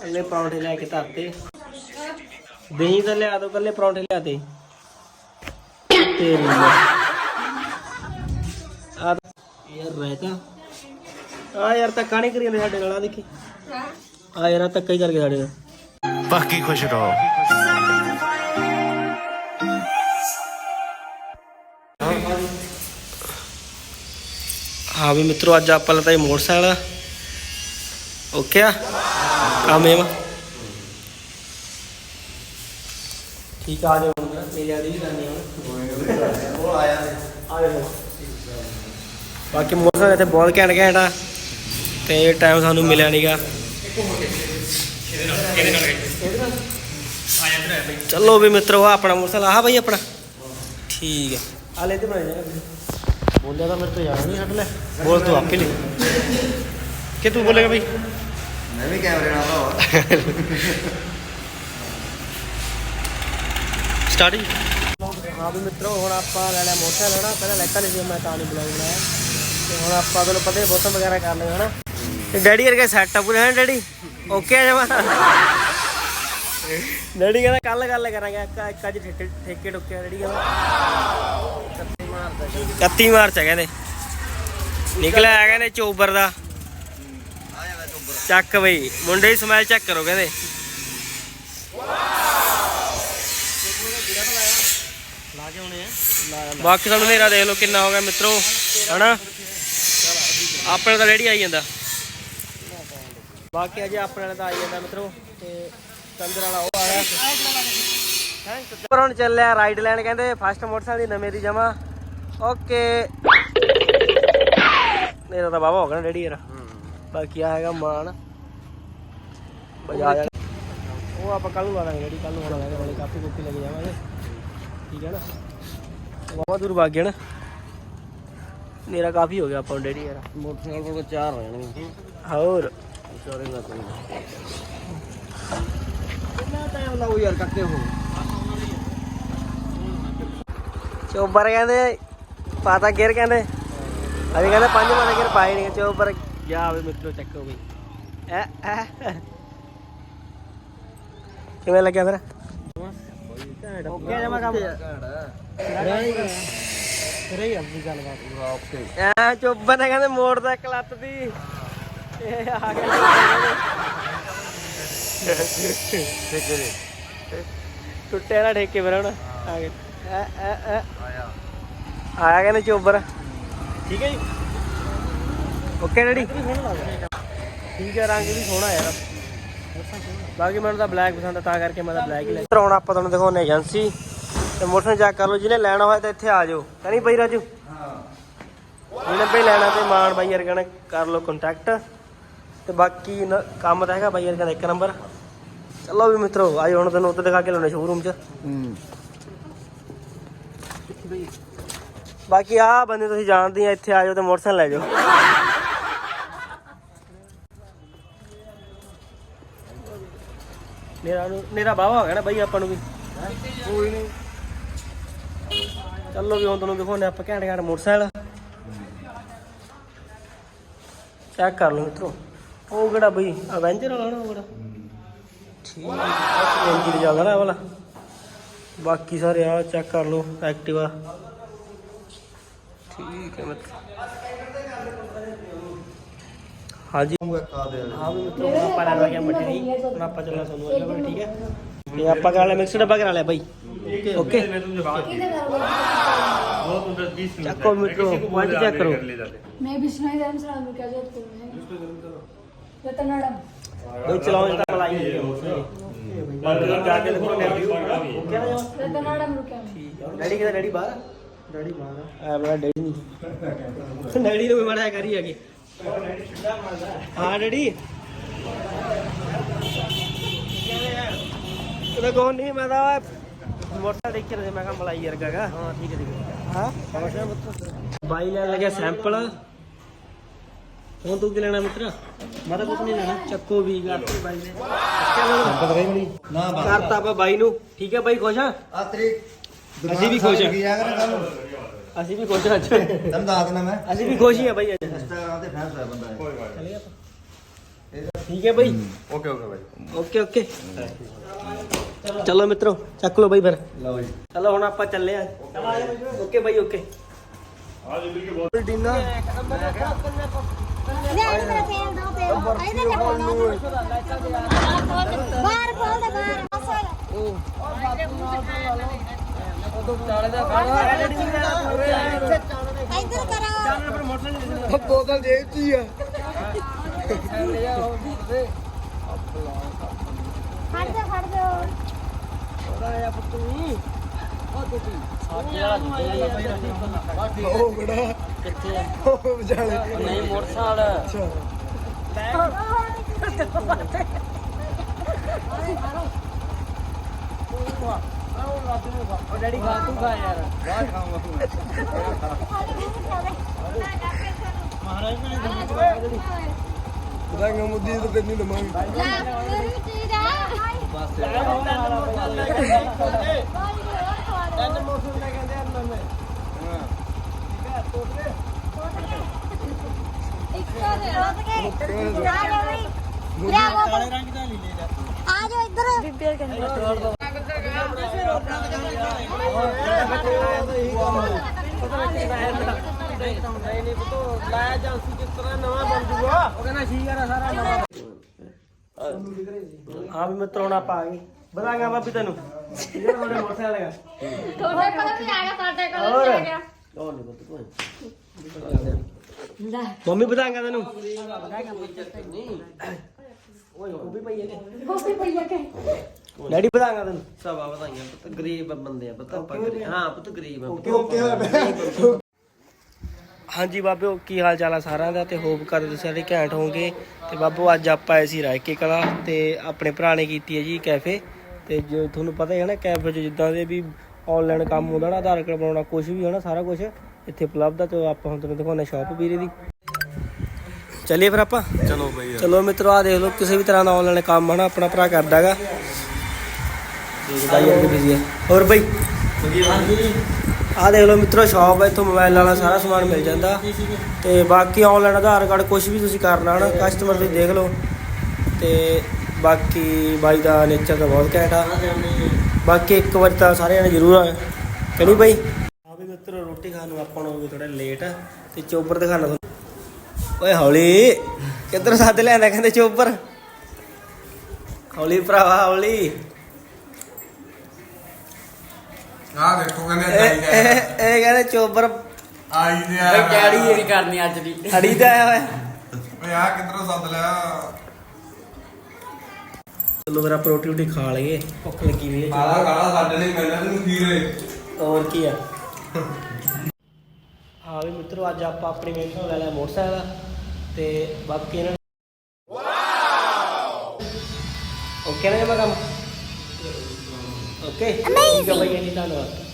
ਕੱਲੇ ਪਰੌਂਠੇ ਲੈ ਕੇ ਧਰਤੇ। ਦਹੀਂ ਤਾਂ ਲਿਆ ਦੋ ਕੱਲੇ ਪਰੌਂਠੇ ਲਿਆ ਤੇ ਤੇਰੀ। ਆ ਯਾਰ ਰਹਿਤਾ ਆ ਯਾਰ ਤਾਂ ਕਾਣੀ ਕਰੀ ਜਾਂਦੇ ਸਾਡੇ ਨਾਲ ਆ ਦੇਖੀ। ਆ ਯਾਰ ਤਾਂ ਹੀ ਕਰਕੇ ਸਾਡੇ ਨਾਲ। ਬਾਕੀ ਖੁਸ਼ ਰਹੋ। ਹਾਂ ਵੀ ਮਿੱਤਰੋ ਅੱਜ ਆਪਾਂ ਲਤਾ ਇਹ ਮੋਟਰਸਾਈਕਲ। ਓਕੇ ਆ? ਕੰਮ ਇਹ ਵਾ। ਠੀਕ ਆ ਜਾਓ ਹੁਣ ਮੇਰੇ ਆਦੀ ਵੀ ਕਰਨੀ ਹੁਣ। ਉਹ ਆਇਆ ਆ ਜਾਓ। ਬਾਕੀ ਮੋਟਰਸਾਈਕਲ ਇੱਥੇ ਬਹੁਤ ਘੈਂਟ ਘੈਂਟ ਆ। ਤੇ ਟਾਈਮ ਸਾਨੂੰ ਮਿਲਿਆ ਨਹੀਂਗਾ ਚਲੋ ਵੀ ਮਿੱਤਰੋ ਆ ਆਪਣਾ ਮੋਟਰਸਾਈਕਲ ਆਹ ਬਈ ਆਪਣਾ। ਠੀਕ ਹੈ ਆ ਲੈ ਤੇ ਬਣਾ ਜਾ ਬੋਲਿਆ ਤਾਂ ਮੇਰੇ ਤੋਂ ਜਾਣਾ ਨਹੀਂ ਹਟ ਲੈ। ਬੋਲ ਤੂੰ ਆਪੇ ਲੈ। ਕਿ ਤੂੰ ਬੋਲੇਗਾ ਬਈ? ਮੈਂ ਵੀ ਕੈਮਰੇ ਨਾਲ ਭਰਾ ਸਟਾਰਟਿੰਗ ਹਾਂ ਵੀ ਮਿੱਤਰੋ ਹੁਣ ਆਪਾਂ ਲੈ ਲਿਆ ਮੋਟਰਸਾਈਕਲ ਹਨਾ? ਪਹਿਲਾਂ ਲੈਤਾ ਨਹੀਂ ਸੀ ਮੈਂ ਤਾਂ ਨਹੀਂ ਬੁਲਾਉ ਬਣਾਇਆ ਤੇ ਹੁਣ ਆਪਾਂ ਤੁਹਾਨੂੰ ਪਤਾ ਹੀ ਬੋਤਮ ਵਗੈਰਾ ਕਰ ਲਏ ਹਨਾ? ਤੇ ਡੈਡੀ ਵਰਗੇ ਸੈੱਟ ਆ ਪੂਰੇ ਹੈ ਡੈਡੀ? ਓਕੇ ਆ ਜਮਾ? ਡੈਡੀ ਕਹਿੰਦਾ ਕੱਲ ਗੱਲ ਕਰਾਂਗੇ ਇੱਕ ਇੱਕ ਅੱਜ ਠੇਕੇ ਠੇਕੇ ਟੁੱਕਿਆ ਡੈਡੀ ਕਹਿੰਦਾ। 31 ਮਾਰਚ ਹੈ ਕਹਿੰਦੇ। ਨਿਕਲਿਆ ਹੈ ਕਹਿੰਦੇ ਚੋਬਰ ਦਾ। ਚੱਕ ਬਈ। ਮੁੰਡੇ ਦੀ ਸਮੈਲ ਚੈੱਕ ਕਰੋ ਕਹਿੰਦੇ। ਬਾਕੀ ਤੁਹਾਨੂੰ ਹਨੇਰਾ ਦੇਖ ਲਓ ਕਿੰਨਾ ਹੋ ਗਿਆ ਮਿੱਤਰੋ, ਹਨਾ? ਆਪਣੇ ਤਾਂ ਰੈਡੀ ਆਈ ਜਾਂਦਾ। ਬਾਕੀ ਅਜੇ ਆਪਣੇ ਵਾਲਾ ਤਾਂ ਆਈ ਜਾਂਦਾ ਮਿੱਤਰੋ, ਤੇ ਚੰਦਰ ਵਾਲਾ ਉਹ ਆਇਆ ਪਰ ਹੁਣ ਚੱਲਿਆ ਰਾਈਡ ਲੈਣ ਕਹਿੰਦੇ ਫਸਟ ਮੋਟਰਸਾਈਕਲ ਦੀ ਨਵੇਂ ਦੀ ਜਮਾ ਓਕੇ ਮੇਰਾ ਤਾਂ ਬਾਬਾ ਹੋ ਗਿਆ ਰੈਡੀ ਯਾਰ। ਬਾਕੀ ਆ ਹੈਗਾ ਮਾਨ। ਬਜਾ ਜਾ ਉਹ ਆਪਾਂ ਕੱਲ ਨੂੰ ਲਾ ਦਾਂਗੇ ਰੈਡੀ ਕੱਲ ਨੂੰ ਹੋਣਾ ਹੈਗਾ ਕਾਫੀ ਕੁੱਪੀ ਲੈ ਕੇ ਜਾਵਾਂਗੇ। ਠੀਕ ਹੈ ਨਾ? ਵਾਵਾ ਦੂਰ ਵਗ ਗਿਆ ਨਾ। ਮੇਰਾ ਕਾਫੀ ਹੋ ਗਿਆ ਆਪਾਂ ਡੈਡੀ ਯਾਰ। ਮੋਟਰਸਾਈਕਲ ਕੋਲ ਚਾਰ ਹੋ ਜਾਣਗੇ। ਹੋਰ? ਵਿਚਾਰੇ ਨਾ ਕੋਈ ਕਿੰਨਾ ਟਾਈਮ ਲਾਓ ਯਾਰ ਕੱਟੇ ਹੋ? ਚੋਬਰ ਕਹਿੰਦੇ ਪਾਤਾ ਗੇਰ ਕਹਿੰਦੇ। ਅਸੀਂ ਕਹਿੰਦੇ ਪੰਜ ਮਾਰੇ ਗੇਰ ਪਾਏ ਨਹੀਂ ਚੋਬਰ ਗਿਆ ਵੇ ਮਿੱਤਰੋ, ਚੱਕੋ ਬਈ ਐ ਐ। ਕਿਵੇਂ ਲੱਗਿਆ ਫਿਰ? ਓਕੇ, ਜਮਾ ਕੰਮ। ਰਹੀ ਰਹੀ ਆਪਣੀ ਗੱਲਬਾਤ ਓਕੇ ਐ ਚੋਬਰ ਨੇ ਕਹਿੰਦੇ ਮੋੜ ਦਾ ਕਲੱਤ ਦੀ। ਇਹ ਆ ਗਿਆ। ਠੀਕ ਹੈ ਜੀ ਨਾ ਠੇਕੇ ਫਿਰ ਹੁਣ। ਆ ਗਏ। ਆਇਆ ਆਇਆ ਕਹਿੰਦੇ ਚੋਬਰ। ਠੀਕ ਹੈ ਜੀ। ਓਕੇ ਡੈਡੀ ਠੀਕ ਹੈ ਰੰਗ ਵੀ ਸੋਹਣਾ ਯਾਰ। ਬਾਕੀ ਮੈਨੂੰ ਤਾਂ ਬਲੈਕ ਪਸੰਦ ਆ ਤਾਂ ਕਰਕੇ ਮੈਂ ਤਾਂ ਬਲੈਕ ਹੀ ਲੈ ਹੁਣ ਆਪਾਂ ਤੁਹਾਨੂੰ ਦਿਖਾਉਣੇ ਏਜੰਸੀ। ਤੇ ਮੋਟਰ ਚੈੱਕ ਕਰ ਲਓ ਜਿਹਨੇ ਲੈਣਾ ਹੋਇਆ ਤਾਂ ਇੱਥੇ ਆ ਜਾਓ। ਕਰੀ ਬਈ ਰਾਜੂ? ਜਿਹਨੇ ਬਈ ਲੈਣਾ ਤੇ ਮਾਨ ਬਾਈ ਯਾਰ ਕਹਿੰਦਾ ਕਰ ਲਓ ਕੰਟੈਕਟ ਤੇ ਬਾਕੀ ਕੰਮ ਤਾਂ ਹੈਗਾ ਬਾਈ ਯਾਰ ਕਹਿੰਦਾ ਇੱਕ ਨੰਬਰ ਚਲੋ ਵੀ ਮਿੱਤਰੋ ਆਜੋ ਹੁਣ ਤੈਨੂੰ ਉੱਤੇ ਦਿਖਾ ਕੇ ਲਾਉਣੇ ਸ਼ੋਰੂਮ 'ਚ। ਹੂੰ। ਬਾਕੀ ਆ ਬੰਦੇ ਤੁਸੀਂ ਜਾਣਦੇ ਆ ਇੱਥੇ ਆ ਜਾਓ ਤੇ ਮੋਟਰਸਾਈਕਲ ਲੈ ਜਾਓ। ਮੇਰਾ ਨੂੰ ਮੇਰਾ ਬਾਵਾ ਹੋ ਗਿਆ ਨਾ ਬਾਈ ਆਪਾਂ ਨੂੰ ਵੀ। ਕੋਈ ਨਹੀਂ। ਚੱਲੋ ਵੀ ਹੁਣ ਤੁਹਾਨੂੰ ਦਿਖਾਉਣੇ ਆਪਾਂ ਘੈਂਟ ਘੈਂਟ ਮੋਟਰਸਾਈਕਲ। ਚੈੱਕ ਕਰ ਲਓ ਮਿੱਤਰੋ। ਉਹ ਕਿਹੜਾ ਬਈ ਐਵੈਂਜਰ ਵਾਲਾ ਨਾ ਉਹ ਕਿਹੜਾ? ਠੀਕ। ਹੈ ਇੰਜਨ ਚੱਲਦਾ ਨਾ ਇਹ ਵਾਲਾ। ਬਾਕੀ ਸਾਰੇ ਆ ਚੈੱਕ ਕਰ ਲਓ ਐਕਟਿਵਾ ਠੀਕ ਹੈ ਮਿੱਤਰ। ਹਾਂਜੀ ਖਾ ਦੇ ਹਾਂ ਵੀ ਮਿੱਤਰੋ ਹੁਣ ਆਪਾਂ ਲੈ ਲਿਆ ਮਠਿਆਈ ਹੁਣ ਆਪਾਂ ਚੱਲਣਾ ਸਾਨੂੰ ਅੱਗੇ ਵੱਲ, ਠੀਕ ਹੈ ਤੇ ਆਪਾਂ ਕਰਾ ਲਿਆ ਮਿਕਸ ਡੱਬਾ ਕਰਾ ਲਿਆ ਬਾਈ ਓਕੇ ਚੱਕੋ ਮਿੱਤਰੋ ਕੁਆਲਿਟੀ ਚੈੱਕ ਕਰੋ मैं बिश्नोई धर्म से राम क्या जोधपुर में रतनाडम ਬਈ ਚਲਾਓ ਜਿਹੜਾ ਮਲਾਈ ਹੈ ਬਾਕੀ ਜਾ ਕੇ ਦੇਖੋ ਰਿਵਿਊ ਓਕੇ ਨਾ ਜਮਾਂ? रतनाडम रुके हम ਠੀਕ ਹੈ ਡੈਡੀ ਕਿਹਦਾ ਡੈਡੀ ਬਾਹਰ ਡੈਡੀ ਬਾਹਰ ਆ ਬੜਾ ਡੈਡੀ ਨਹੀਂ ਡੈਡੀ ਨੂੰ ਵੀ ਮੜਿਆ ਕਰੀ ਹੈਗੀ ਹਾਂ ਡੈਡੀ। ਉਹਦਾ ਨਹੀਂ ਮੈਂ ਤਾਂ ਮੋਟਰਸਾਈਕਲ ਦੇਖ ਕੇ ਰਿਹਾ ਸੀ, ਮੈਂ ਕਿਹਾ ਮਲਾਈ ਵਰਗਾ ਗਾ ਹਾਂ ਠੀਕ ਹੈ ਠੀਕ ਹੈ। ਹਾਂ? ਬਾਈ ਲੈਣ ਲੱਗਿਆ ਸੈਂਪਲ। ਹੁਣ ਤੂੰ ਕੀ ਲੈਣਾ ਮਿੱਤਰ? ਮੈਂ ਤਾਂ ਕੁਝ ਨਹੀਂ ਲੈਣਾ। ਚੱਕੋ ਵੀ ਕਰਤੀ ਬਾਈ ਨੇ। ਪਤਾ ਨਹੀਂ ਨਾ ਬਸ। ਕਰਤਾ ਆਪਾਂ ਬਾਈ ਨੂੰ। ਠੀਕ ਹੈ ਬਾਈ ਖੁਸ਼ ਆ? ਆ ਤਰੀਕ ਅਸੀਂ ਵੀ ਖੁਸ਼ ਆ। ਕਰ ਕੱਲ ਅਸੀਂ ਵੀ ਖੁਸ਼ ਹਾਂ ਅੱਜ ਤੈਨੂੰ ਦੱਸ ਦੇਣਾ ਮੈਂ ਅਸੀਂ ਵੀ ਖੁਸ਼ ਹੀ ਆ ਬਾਈ ਅੱਜ ਇੰਸਟਾਗ੍ਰਾਮ ਤੇ ਫੈਨਸ ਹੋਇਆ ਬੰਦਾ ਇਹ। ਚਲੇ ਆਪਾਂ ਠੀਕ ਹੈ bye okay okay bye okay okay ਚਲੋ ਮਿੱਤਰੋ ਚੱਕ ਲਓ ਬਾਈ ਫਿਰ ਲਓ ਜੀ ਚਲੋ ਹੁਣ ਆਪਾਂ ਚੱਲੇ ਆ ਓਕੇ ਬਾਈ ਓਕੇ ਡੀਨਾ ਬਾਹਰ ਬੋਲ ਦੇ ਬਾਹਰ ਇੱਧਰ ਕਰੋ ਬੋਤਲ ਜੇਬ 'ਚ ਹੀ ਆ ਫੜ ਦੇ ਫੜ ਦੇ ਉਹ ਬੜਾ ਕਿੱਥੇ ਉਹ ਵਿਚਾਲੇ ਨਹੀਂ ਮੋਟਰਸਾਈਕਲ ਡੈਡੀ ਖਾ ਤੂੰ ਖਾ ਯਾਰ ਰੰਗ ਮੁੱਦੀ ਤੋਂ ਕਿੰਨੀ ਦਮਾਂਗੇ ਲੈ ਮੇਰੀ ਚੀਜ਼ ਆ ਬਸ ਇੱਕੋ ਦੇ ਰੋਜ਼ ਕੇ ਆ ਜਾ ਬਈ ਬਰਾਵੋ ਕਾਲੇ ਰੰਗ ਦਾ ਲੈ ਲੈ ਆ ਜਾ ਇੱਧਰ। ਬੀਬੀ ਕਹਿੰਦੇ ਹਾਂ ਵੀ ਮਿੱਤਰੋ ਹੁਣ ਆਪਾਂ ਆ ਗਏ। ਬਤਾਂਗਾ ਬਾਬੀ ਤੈਨੂੰ। ਇਹਦੇ ਤੁਹਾਡੇ ਮੋਟਰਸਾਈਕਲ ਹੈਗਾ। ਤੁਹਾਡੇ ਕੋਲ ਵੀ ਆ ਗਿਆ ਸਾਡੇ ਕੋਲ ਹੋਰ? ਵੀ ਆ ਗਿਆ ਮੰਮੀ ਬਤਾਂਗਾ ਤੈਨੂੰ। ਓਏ ਉਹ ਵੀ ਪਈ ਹੈਗੇ ਕੋਪੀ ਪਈਆ ਕੇ ਡੈਡੀ ਬਤਾਂਗਾ ਤੈਨੂੰ? ਸਭ ਆ ਬਤਾਈਆਂ ਪੁੱਤ ਗਰੀਬ ਬੰਦੇ ਆ ਪੁੱਤ ਆਪਾਂ ਗਰੀਬ ਹਾਂ ਪੁੱਤ ਗਰੀਬ ਆ ਓਕੇ ਓਕੇ ਹੋਇਆ। ਹਾਂਜੀ ਬਾਬਿਓ ਕੀ ਹਾਲ ਚਾਲ ਆ ਸਾਰਿਆਂ ਦਾ? ਤੇ ਹੋਪ ਕਰਦੇ ਤੁਸੀਂ ਸਾਰੇ ਘੈਂਟ ਹੋਵੋਗੇ। ਤੇ ਬਾਬੂ ਅੱਜ ਆਪਾਂ ਆਏ ਸੀ ਰਾਇਕੇ ਕਲਾ ਤੇ ਆਪਣੇ ਭਰਾ ਨੇ ਕੀਤੀ ਹੈ ਜੀ ਕੈਫੇ। ਤੇ ਜੋ ਤੁਹਾਨੂੰ ਪਤਾ ਹੀ ਹੈ ਨਾ ਕੈਫੇ 'ਚ ਜਿੱਦਾਂ ਦੇ ਵੀ ਆਨਲਾਈਨ ਕੰਮ ਹੁੰਦਾ ਨਾ ਆਧਾਰ ਕਾਰਡ ਬਣਾਉਣਾ ਕੁਝ ਵੀ ਹੈ ਨਾ ਸਾਰਾ ਕੁਝ ਇੱਥੇ ਉਪਲਬਧ ਆ। ਤੇ ਆਪਾਂ ਹੁਣ ਤੁਹਾਨੂੰ ਦਿਖਾਉਣਾ ਸ਼ਾਪ ਵੀਰੇ ਦੀ। ਚੱਲੀਏ ਫਿਰ ਆਪਾਂ? ਚਲੋ ਬਈ। ਚਲੋ ਮਿੱਤਰੋ ਆ ਦੇਖ ਲਓ ਕਿਸੇ ਵੀ ਤਰ੍ਹਾਂ ਦਾ ਆਨਲਾਈਨ ਕੰਮ ਹਨਾ ਆਪਣਾ ਭਰਾ ਕਰਦਾਗਾ ਦੇਖਦਾ ਯਾਰ ਬਿਜ਼ੀ ਹੈ ਹੋਰ ਬਈ? ਆ ਦੇਖ ਲਓ ਮਿੱਤਰੋ ਸ਼ਾਪ ਹੈ, ਇੱਥੋਂ ਮੋਬਾਈਲ ਵਾਲਾ ਸਾਰਾ ਸਮਾਨ ਮਿਲ ਜਾਂਦਾ। ਤੇ ਬਾਕੀ ਆਨਲਾਈਨ ਆਧਾਰ ਕਾਰਡ ਕੁਝ ਵੀ ਤੁਸੀਂ ਕਰਨਾ ਹਨਾ ਕਸਟਮਰ ਤੁਸੀਂ ਦੇਖ ਲਓ। ਤੇ ਬਾਕੀ ਬਾਈ ਦਾ ਨੇਚਰ ਤਾਂ ਬਹੁਤ ਘੈਂਟ ਆ। ਬਾਕੀ ਇੱਕ ਵਾਰ ਤਾਂ ਸਾਰੇ ਜਣੇ ਜ਼ਰੂਰ ਆ। ਕਿਹੜੀ ਬਾਈ। ਆ ਵੀ ਮਿੱਤਰੋ, ਰੋਟੀ ਖਾਣ ਨੂੰ ਆਪਾਂ ਨੂੰ ਥੋੜਾ ਲੇਟ ਤੇ ਚੋਬਰ ਦਿਖਾਣਾ ਤੁਹਾਨੂੰ। ਓਏ ਹੌਲੀ, ਕਿੱਧਰ ਸੱਦ ਲਿਆਂਦਾ ਕਹਿੰਦੇ ਚੋਬਰ ਹੌਲੀ ਭਰਾਵਾ, ਹੌਲੀ। ਆ ਦੇਖੋ ਕਹਿੰਦੇ ਇਹ ਚਾਹੀਦਾ ਇਹ- ਇਹ ਕਹਿੰਦੇ ਚੋਬਰ ਆਈ ਨੇ ਬਈ ਡੈਡੀ ਓਏ ਕਰਨੀ ਅੱਜ ਦੀ? ਅੜੀ ਦਾ ਆਇਆ ਹੋਇਆ। ਆ ਕਿੱਧਰੋਂ ਸੱਦ ਲਿਆ? ਚਲੋ ਫਿਰ ਆਪਾਂ ਰੋਟੀ ਰੋਟੀ ਖਾ ਲਈਏ। ਭੁੱਖ ਲੱਗੀ ਹੋਈ ਹੈ ਆਲਾ ਕਾਲਾ ਸਾਡੇ ਲਈ ਮਿਲਣਾ ਤੈਨੂੰ ਖੀਰੇ। ਹੋਰ ਕੀ ਆ? ਹਾਂ ਵੀ ਮਿੱਤਰੋ ਅੱਜ ਆਪਾਂ ਆਪਣੀ ਵੇਖਣ ਲੈ ਲਿਆ ਮੋਟਰਸਾਈਕਲ ਤੇ ਬਾਕੀ ਇਹਨਾਂ ਓਕੇ ਨਾ ਜਮਾ ਕੰਮ? ਓਕੇ ਠੀਕ ਹੈ ਬਾਈ ਜੀ ਧੰਨਵਾਦ